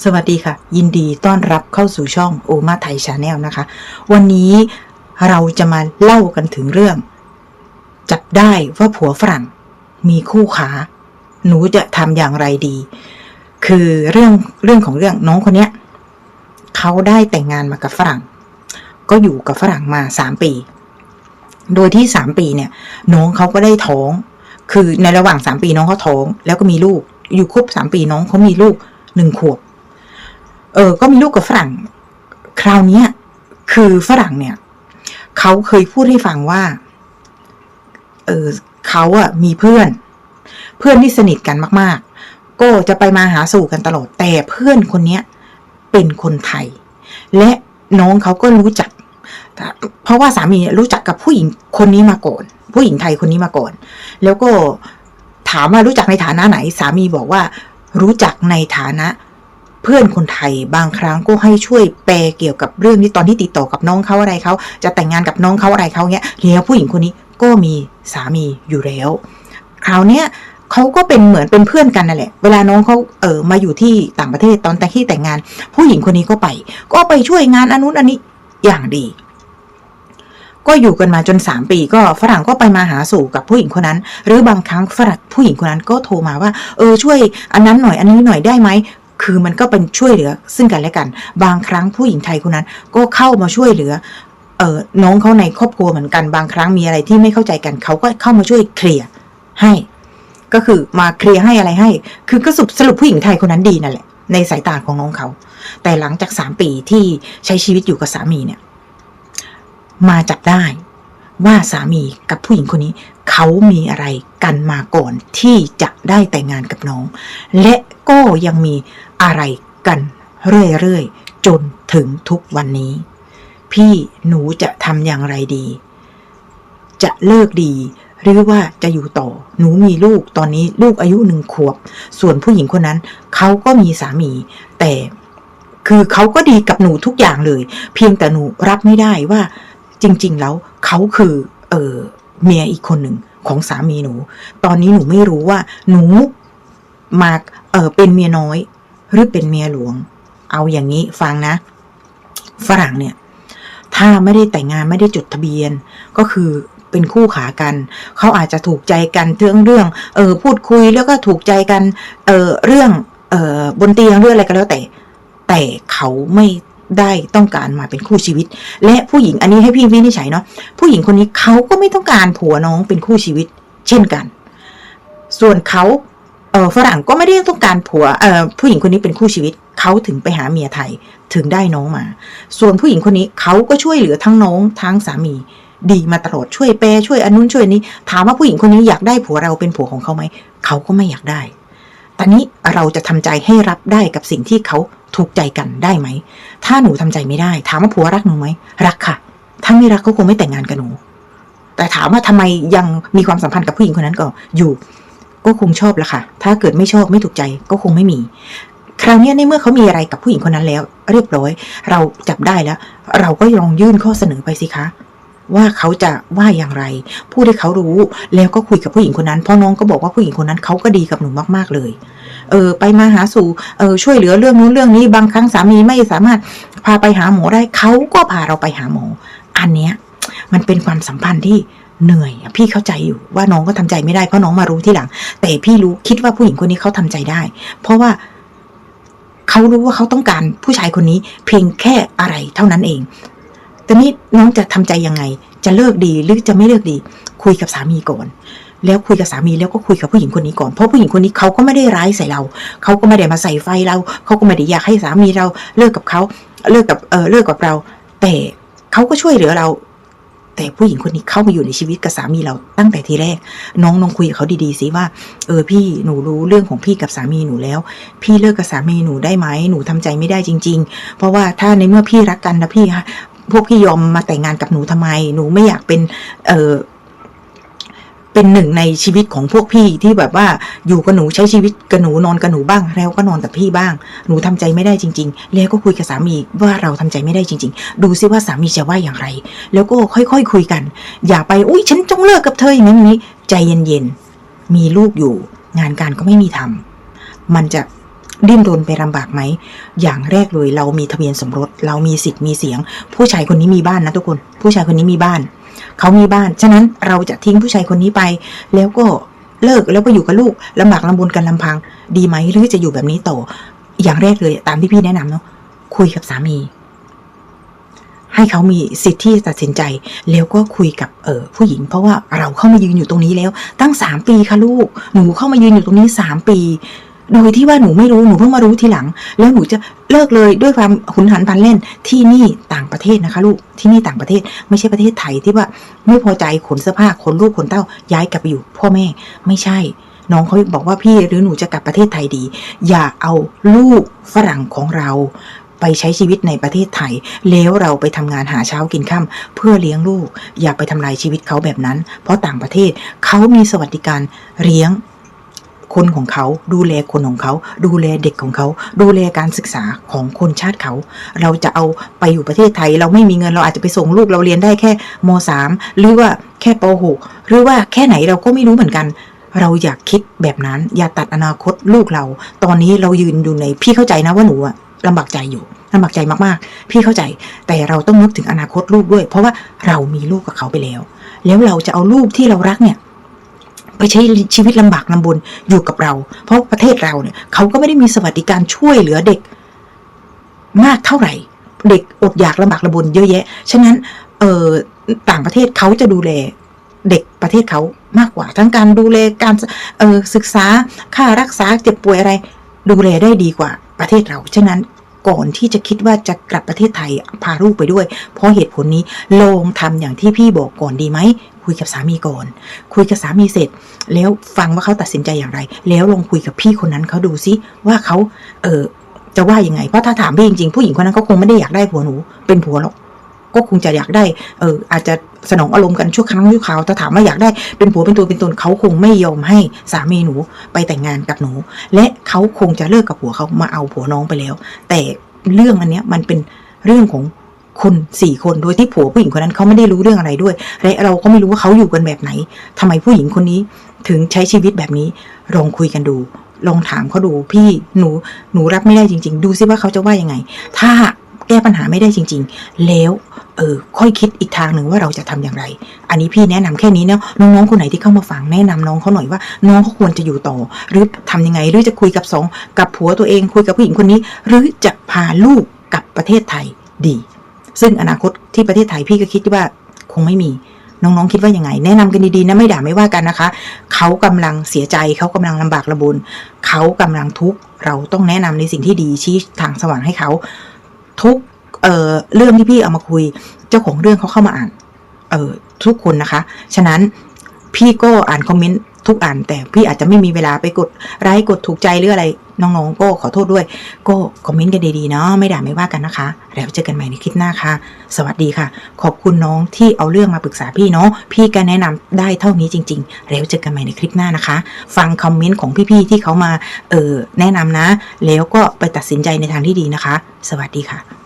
สวัสดีค่ะ ยินดีต้อนรับเข้าสู่ช่องโอมาไทยชาแนลนะคะ วันนี้เราจะมาเล่ากันถึงเรื่อง จับได้ว่าผัวฝรั่งมีคู่ขา หนูจะทำอย่างไรดี คือเรื่องเรื่องของเรื่องน้องคนเนี้ยเขาได้แต่งงานมากับฝรั่ง ก็อยู่กับฝรั่งมาสามปี โดยที่สามปีเนี่ย น้องเขาก็ได้ท้อง คือในระหว่างสามปีน้องเขาท้อง แล้วก็มีลูก อยู่ครบสามปีน้องเขามีลูกหนึ่งขวบ เออ ก็มีลูกกับฝรั่ง คราวนี้คือฝรั่งเนี่ยเขาเคยพูดให้ฟังว่า เออเขาอะมีเพื่อน เพื่อนที่สนิทกันมาก ๆ ก็จะไปมาหาสู่กันตลอด แต่เพื่อนคนเนี้ยเป็นคนไทย และน้องเขาก็รู้จัก เพราะว่าสามีรู้จักกับผู้หญิงคนนี้มาก่อน ผู้หญิงไทยคนนี้มาก่อน แล้วก็ถามว่ารู้จักในฐานะไหน สามีบอกว่ารู้จักในฐานะ เพื่อนคนไทยบางครั้งก็ให้ช่วยแปลเกี่ยวกับเรื่องที่ตอนที่ติดต่อกับน้องเขาอะไรเขาจะแต่งงานกับน้องเขาอะไรเขาเนี้ยแล้วผู้หญิงคนนี้ก็มีสามีอยู่แล้ว คราวเนี้ยเขาก็เป็นเหมือนเป็นเพื่อนกันนั่นแหละ เวลาน้องเขาเออมาอยู่ที่ต่างประเทศตอนแต่งที่แต่งงาน ผู้หญิงคนนี้ก็ไป ก็ไปช่วยงานอนนุนอันนี้อย่างดี ก็อยู่กันมาจนสามปี ก็ฝรั่งก็ไปมาหาสู่กับผู้หญิงคนนั้น หรือบางครั้งฝรั่งผู้หญิงคนนั้นก็โทรมาว่า เออช่วยอันนั้นหน่อยอันนี้หน่อยได้ไหม คือมันก็เป็นช่วยเหลือซึ่งกันและกัน บางครั้งผู้หญิงไทยคนนั้นก็เข้ามาช่วยเหลือเออน้องเขาในครอบครัวเหมือนกันบางครั้งมีอะไรที่ไม่เข้าใจกันเขาก็เข้ามาช่วยเคลียร์ให้ ก็คือมาเคลียร์ให้อะไรให้ คือก็สรุปสรุปผู้หญิงไทยคนนั้นดีนั่นแหละในสายตาของน้องเขา แต่หลังจากสามปีที่ใช้ชีวิตอยู่กับสามีเนี่ย มาจับได้ว่าสามีกับผู้หญิงคนนี้ เขามีอะไรกันมาก่อนที่จะได้แต่งงานกับน้อง และ ก็ยังมีอะไรกันเรื่อยๆ จนถึงทุกวันนี้ พี่หนูจะทำอย่างไรดี จะเลิกดี หรือว่าจะอยู่ต่อ หนูมีลูกตอนนี้ลูกอายุหนึ่งขวบ ส่วนผู้หญิงคนนั้นเขาก็มีสามี แต่คือเขาก็ดีกับหนูทุกอย่างเลย เพียงแต่หนูรับไม่ได้ว่าจริง ๆ แล้วเขาคือเออเมียอีกคนหนึ่งของสามีหนู ตอนนี้หนูไม่รู้ว่าหนู มาเออเป็นเมียน้อย หรือเป็นเมียหลวง เอาอย่างนี้ฟังนะ ฝรั่งเนี่ย ถ้าไม่ได้แต่งงานไม่ได้จดทะเบียนก็คือเป็นคู่ขากัน เขาอาจจะถูกใจกันเรื่องเรื่อง เออพูดคุยแล้วก็ถูกใจกัน เออเรื่อง เออบนเตียงเรื่องอะไรก็แล้วแต่ แต่เขาไม่ได้ต้องการมาเป็นคู่ชีวิต และผู้หญิงอันนี้ให้พี่วินิจฉัยเนาะผู้หญิงคนนี้เขาก็ไม่ต้องการผัวน้องเป็นคู่ชีวิต เช่นกัน ส่วนเขา เออฝรั่งก็ไม่ได้ต้องการผัวเออผู้หญิงคนนี้เป็นคู่ชีวิตเขาถึงไปหาเมียไทยถึงได้น้องมา ส่วนผู้หญิงคนนี้เขาก็ช่วยเหลือทั้งน้องทั้งสามี ดีมาตลอดช่วยแปรช่วยอนนุนช่วยนี้ ถามว่าผู้หญิงคนนี้อยากได้ผัวเราเป็นผัวของเขาไหมเขาก็ไม่อยากได้ตอนนี้เราจะทำใจให้รับได้กับสิ่งที่เขาถูกใจกันได้ไหม ถ้าหนูทำใจไม่ได้ ถามว่าผัวรักหนูไหมรักค่ะ ถ้าไม่รักก็คงไม่แต่งงานกับหนู แต่ถามว่าทำไมยังมีความสัมพันธ์กับผู้หญิงคนนั้นก็อยู่ ก็คงชอบละค่ะ ถ้าเกิดไม่ชอบไม่ถูกใจก็คงไม่มี คราวนี้ในเมื่อเขามีอะไรกับผู้หญิงคนนั้นแล้ว เรียบร้อย เราจับได้แล้ว เราก็ลองยื่นข้อเสนอไปสิคะว่าเขาจะว่าอย่างไร พูดให้เขารู้แล้วก็คุยกับผู้หญิงคนนั้น เพราะน้องก็บอกว่าผู้หญิงคนนั้นเขาก็ดีกับหนูมากๆเลย เออ ไปมาหาสู่เออช่วยเหลือเรื่องนู้นเรื่องนี้ บางครั้งสามีไม่สามารถพาไปหาหมอได้เขาก็พาเราไปหาหมอ อันเนี้ยมันเป็นความสัมพันธ์ที่ เหนื่อยพี่เข้าใจอยู่ว่าน้องก็ทำใจไม่ได้เพราะน้องมารู้ที่หลัง แต่พี่รู้คิดว่าผู้หญิงคนนี้เขาทำใจได้ เพราะว่าเขารู้ว่าเขาต้องการผู้ชายคนนี้ เพียงแค่อะไรเท่านั้นเองแต่นี้น้องจะทำใจยังไง จะเลิกดีหรือจะไม่เลิกดี คุยกับสามีก่อน แล้วคุยกับสามีแล้วก็คุยกับผู้หญิงคนนี้ก่อนเพราะผู้หญิงคนนี้เขาก็ไม่ได้ร้ายใส่เราเขาก็ไม่ได้มาใส่ไฟเราเขาก็ไม่ได้อยากให้สามีเราเลิกกับเขาเลิกกับเออเลิกกับเรา แต่เขาก็ช่วยเหลือเรา แต่ผู้หญิงคนนี้เข้ามาอยู่ในชีวิตกับสามีเราตั้งแต่ทีแรก น้องน้องคุยกับเขาดีๆสิว่า เออพี่หนูรู้เรื่องของพี่กับสามีหนูแล้ว พี่เลิกกับสามีหนูได้ไหมหนูทำใจไม่ได้จริง ๆ เพราะว่าถ้าในเมื่อพี่รักกันนะพี่พวกพี่ยอมมาแต่งงานกับหนูทำไม หนูไม่อยากเป็น เออ เป็นหนึ่งในชีวิตของพวกพี่ที่แบบว่าอยู่กับหนูใช้ชีวิตกับหนูนอนกับหนูบ้าง แล้วก็นอนกับพี่บ้าง หนูทำใจไม่ได้จริง ๆ แล้วก็คุยกับสามีว่าเราทำใจไม่ได้จริง ๆ ดูซิว่าสามีจะว่าอย่างไร แล้วก็ค่อยๆคุยกัน อย่าไปอุ้ยฉันจงเลิกกับเธออย่างนี้นี้ใจเย็นๆมีลูกอยู่ งานการก็ไม่มีทำมันจะดิ้นรนไปลำบากไหม อย่างแรกเลยเรามีทะเบียนสมรส เรามีสิทธิ์มีเสียง ผู้ชายคนนี้มีบ้านนะทุกคน ผู้ชายคนนี้มีบ้าน เขามีบ้าน ฉะนั้นเราจะทิ้งผู้ชายคนนี้ไป แล้วก็เลิกแล้วไปอยู่กับลูกลำบากลำบนกันลำพัง ดีไหมหรือจะอยู่แบบนี้ต่อ อย่างแรกเลยตามที่พี่แนะนำเนาะคุยกับสามี ให้เขามีสิทธิ์ที่จะตัดสินใจ แล้วก็คุยกับเออผู้หญิง เพราะว่าเราเข้ามายืนอยู่ตรงนี้แล้ว ตั้งสามปีค่ะลูก หนูเข้ามายืนอยู่ตรงนี้สามปี โดยที่ว่าหนูไม่รู้หนูเพิ่งมารู้ทีหลัง แล้วหนูจะเลิกเลยด้วยความหุนหันพลันเล่นที่นี่ต่างประเทศนะคะ ลูกที่นี่ต่างประเทศไม่ใช่ประเทศไทยที่ว่าไม่พอใจขนเสื้อผ้าขนลูกขนเต้าย้ายกลับไปอยู่ พ่อแม่ไม่ใช่ น้องเขาบอกว่าพี่หรือหนูจะกลับประเทศไทยดี อย่าเอาลูกฝรั่งของเราไปใช้ชีวิตในประเทศไทย แล้วเราไปทำงานหาเช้ากินค่ำเพื่อเลี้ยงลูก อย่าไปทำลายชีวิตเขาแบบนั้น เพราะต่างประเทศเขามีสวัสดิการเลี้ยง คนของเขา ดูแลคนของเขา ดูแลเด็กของเขา ดูแลการศึกษาของคนชาติเขา เราจะเอาไปอยู่ประเทศไทย เราไม่มีเงินเราอาจจะไปส่งลูกเราเรียนได้แค่มสามหรือว่าแค่ปหกหรือว่าแค่ไหนเราก็ไม่รู้เหมือนกันเราอยากคิดแบบนั้น อย่าตัดอนาคตลูกเรา ตอนนี้เรายืนอยู่ในพี่เข้าใจนะว่าหนูอะลำบากใจอยู่ลำบากใจมากๆ พี่เข้าใจ แต่เราต้องนึกถึงอนาคตลูกด้วย เพราะว่าเรามีลูกกับเขาไปแล้ว แล้วเราจะเอาลูกที่เรารักเนี่ย ไปใช้ชีวิตลำบากลำบนอยู่กับเรา เพราะประเทศเราเนี่ยเขาก็ไม่ได้มีสวัสดิการช่วยเหลือเด็ก มากเท่าไหร่ เด็กอดอยากลำบากลำบนเยอะแยะ ฉะนั้นเออต่างประเทศเขาจะดูแลเด็กประเทศเขามากกว่า ทั้งการดูแลการเออศึกษาค่ารักษาเจ็บป่วยอะไร ดูแลได้ดีกว่าประเทศเรา ฉะนั้น ก่อนที่จะคิดว่าจะกลับประเทศไทยพาลูกไปด้วย เพราะเหตุผลนี้ลองทำอย่างที่พี่บอกก่อนดีไหมคุยกับสามีก่อน คุยกับสามีเสร็จ แล้วฟังว่าเขาตัดสินใจอย่างไร แล้วลองคุยกับพี่คนนั้นเขาดูซิว่าเขาเออจะว่ายังไงเพราะถ้าถามพี่จริงๆผู้หญิงคนนั้นเขาคงไม่ได้อยากได้ผัวหนูเป็นผัวหรอกก็คงจะอยากได้ เอออาจจะ สนองอารมณ์กันชั่วครั้งชั่วคราวถ้าถามว่าอยากได้เป็นผัวเป็นตัวเป็นตนเขาคงไม่ยอมให้สามีหนูไปแต่งงานกับหนู และเขาคงจะเลิกกับผัวเขามาเอาผัวน้องไปแล้ว แต่เรื่องอันเนี้ยมันเป็นเรื่องของคนสี่คนโดยที่ผัวผู้หญิงคนนั้นเขาไม่ได้รู้เรื่องอะไรด้วยและเราก็ไม่รู้ว่าเขาอยู่กันแบบไหนทำไมผู้หญิงคนนี้ถึงใช้ชีวิตแบบนี้ลองคุยกันดู ลองถามเขาดูพี่หนูหนูรับไม่ได้จริง ๆ ดูซิว่าเขาจะว่ายังไง ถ้าแก้ปัญหาไม่ได้จริง ๆ แล้ว เออค่อยคิดอีกทางหนึ่งว่าเราจะทำอย่างไร อันนี้พี่แนะนำแค่นี้เนาะน้องๆคนไหนที่เข้ามาฟังแนะนำน้องเขาหน่อยว่า น้องเขาควรจะอยู่ต่อ หรือทำยังไงหรือจะคุยกับสองกับผัวตัวเอง คุยกับผู้หญิงคนนี้ หรือจะพาลูกกลับประเทศไทยดี ซึ่งอนาคตที่ประเทศไทยพี่ก็คิดว่าคงไม่มีน้องๆคิดว่ายังไง แนะนำกันดีๆนะไม่ด่าไม่ว่ากันนะคะ เขากำลังเสียใจเขากำลังลำบากระบนเขากำลังทุกข์เราต้องแนะนำในสิ่งที่ดีชี้ทางสว่างให้เขา เออเรื่องที่พี่เอามาคุย เจ้าของเรื่องเขาเข้ามาอ่าน เออทุกคนนะคะ ฉะนั้นพี่ก็อ่านคอมเมนต์ทุกอ่าน แต่พี่อาจจะไม่มีเวลาไปกดไลค์กดถูกใจหรืออะไร น้องๆก็ขอโทษด้วย ก็คอมเมนต์กันดีๆเนาะไม่ด่าไม่ว่ากันนะคะ แล้วเจอกันใหม่ในคลิปหน้าค่ะ สวัสดีค่ะ ขอบคุณน้องที่เอาเรื่องมาปรึกษาพี่เนาะพี่ก็แนะนำได้เท่านี้จริง ๆ แล้วเจอกันใหม่ในคลิปหน้านะคะ ฟังคอมเมนต์ของพี่ๆที่เขามาเออแนะนำนะ แล้วก็ไปตัดสินใจในทางที่ดีนะคะ สวัสดีค่ะ